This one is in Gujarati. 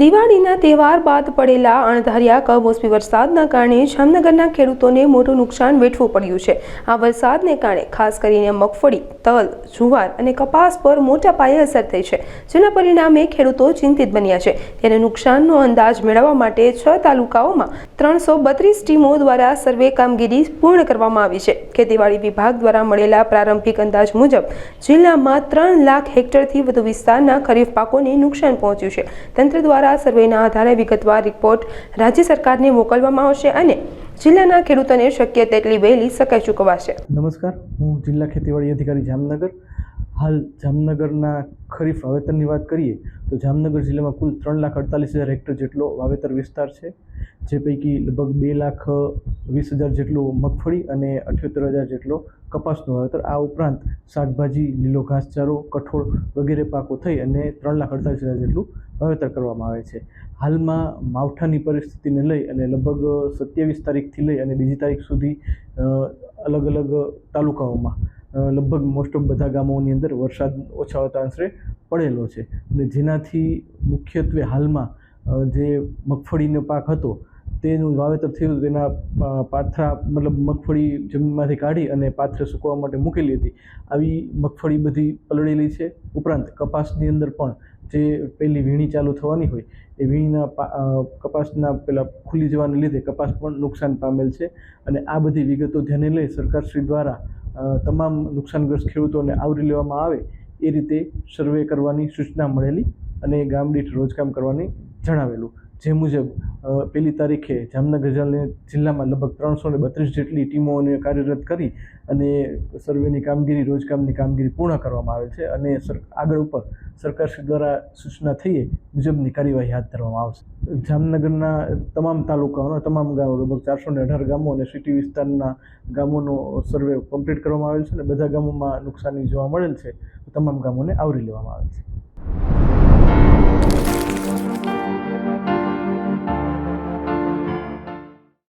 દિવાળીના તહેવાર બાદ પડેલા અણધાર્યા કમોસમી વરસાદના કારણે જામનગરના ખેડૂતોને મોટું નુકસાન વેઠવું પડ્યું છે. આ વરસાદને કારણે ખાસ કરીને મગફળી, તલ, જુવાર અને કપાસ પર મોટા પાયે અસર થઈ છે, જેના પરિણામે ખેડૂતો ચિંતિત બન્યા છે. ત્યારે નુકસાનનો અંદાજ મેળવવા માટે છ તાલુકાઓમાં ત્રણસો બત્રીસ ટીમો દ્વારા સર્વે કામગીરી પૂર્ણ કરવામાં આવી છે. ખેતીવાડી વિભાગ દ્વારા મળેલા પ્રારંભિક અંદાજ મુજબ, જિલ્લામાં ત્રણ લાખ હેક્ટરથી વધુ વિસ્તારના ખરીફ પાકોને નુકસાન પહોંચ્યું છે. તંત્ર દ્વારા સર્વેના આધારે વિગતવાર રિપોર્ટ રાજ્ય સરકારને મોકલવામાં આવશે અને જિલ્લાના ખેડૂતોને શક્ય તેટલી વહેલી સકાય ચૂકવાશે. નમસ્કાર. હું જિલ્લા ખેતીવાડી અધિકારી જામનગર. હાલ જામનગરના ખરીફ વાવેતરની વાત કરીએ તો જામનગર જિલ્લામાં કુલ ત્રણ લાખ અડતાલીસ હજાર હેક્ટર જેટલો વાવેતર વિસ્તાર છે, જે પૈકી લગભગ બે લાખ વીસ હજાર જેટલું મગફળી અને અઠ્યોતેર હજાર જેટલો કપાસનું વાવેતર. આ ઉપરાંત શાકભાજી, લીલો ઘાસચારો, કઠોળ વગેરે પાકો થઈ અને ત્રણ લાખ અડતાલીસ હજાર જેટલું વાવેતર કરવામાં આવે છે. હાલમાં માવઠાની પરિસ્થિતિને લઈ અને લગભગ સત્યાવીસ તારીખથી લઈ અને બીજી તારીખ સુધી અલગ અલગ તાલુકાઓમાં લગભગ મોસ્ટ ઓફ બધા ગામોની અંદર વરસાદ ઓછા હોતા અંશે પડેલો છે. અને જેનાથી મુખ્યત્વે હાલમાં જે મગફળીનો પાક હતો તેનું વાવેતર થયું તેના પાથરા, મતલબ મગફળી જમીનમાંથી કાઢી અને પાથરે સૂકવા માટે મૂકેલી હતી આવી મગફળી બધી પલળેલી છે. ઉપરાંત કપાસની અંદર પણ જે પહેલી વીણી ચાલુ થવાની હોય, એ વીણીના કપાસના પેલા ખુલી જવાને લીધે કપાસ પણ નુકસાન પામેલ છે. અને આ બધી વિગતો ધ્યાને લઈ સરકારશ્રી દ્વારા તમામ નુકસાનગ્રસ્ત ખેડૂતોને આવરી લેવામાં આવે એ રીતે સર્વે કરવાની સૂચના મળેલી અને ગામ દીઠ રોજકામ કરવાની જણાવેલું. જે મુજબ પહેલી તારીખે જામનગર જિલ્લામાં લગભગ ત્રણસો ને બત્રીસ જેટલી ટીમોને કાર્યરત કરી અને સર્વેની કામગીરી રોજકામની કામગીરી પૂર્ણ કરવામાં આવે છે અને આગળ ઉપર સરકારશ્રી દ્વારા સૂચના થઈએ મુજબની કાર્યવાહી હાથ ધરવામાં આવશે. જામનગરના તમામ તાલુકાઓના, તમામ ગામો, લગભગ ચારસો ને અઢાર ગામો અને સિટી વિસ્તારના ગામોનો સર્વે કમ્પ્લીટ કરવામાં આવેલ છે અને બધા ગામોમાં નુકસાની જોવા મળેલ છે તમામ ગામોને આવરી લેવામાં આવે છે.